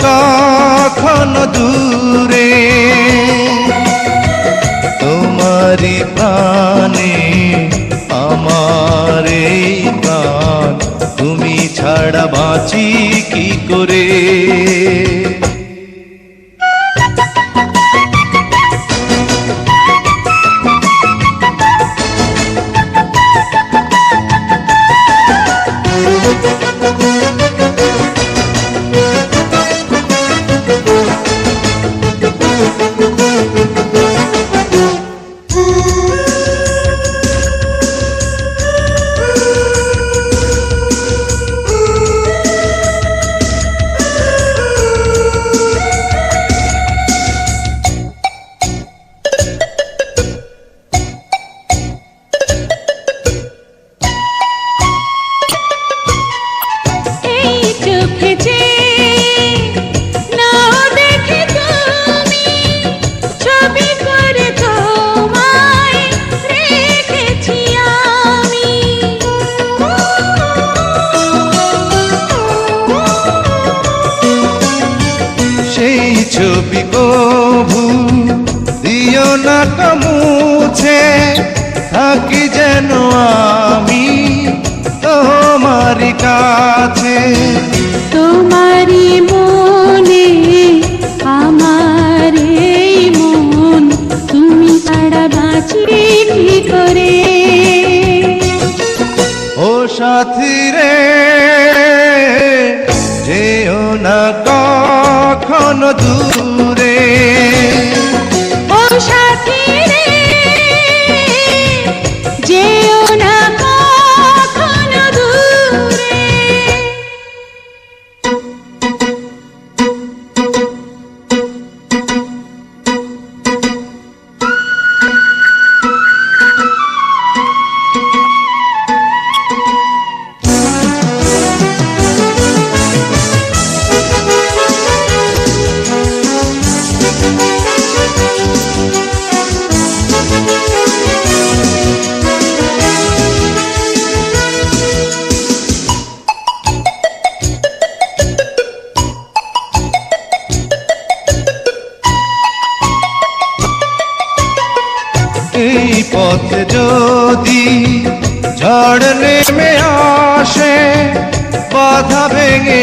কখনো দূরে তোমারি প্রাণে আমার তুমি ছাড়া বাঁচি কি করে? ছবি কবু দিও না কমুছে থাকি যেন আমি তোমারই কাছে। তোমারই মনে আমার এই মন তুমি ছাড়া বাঁচি কি করে? ও সাথী রে যেও না কখনো দূরে। ও সাথী পথে যদি ঝড় নেমে আসে বাধা ভেঙে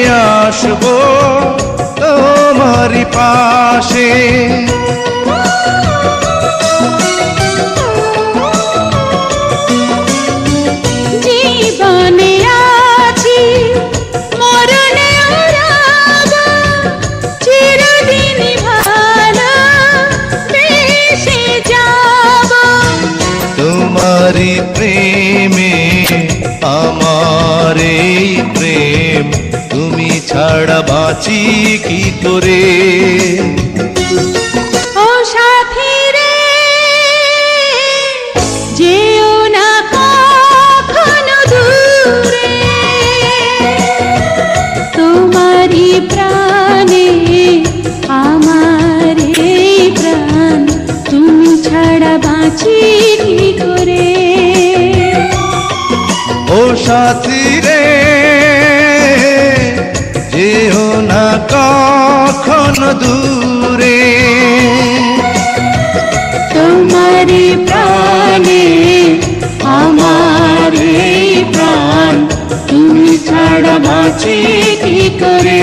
আমার এই প্রেম তুমি ছাড়া বাঁচি কি করে? ও সাথী রে যেও না কখনো দূরে। তোমারই প্রাণে আমার এই প্রাণ তুমি ছাড়া বাঁচি কি করে? ও সাথী দূরে তোমারি প্রাণে আমার প্রাণ তুমি ছাড়া বাঁচে কি করে?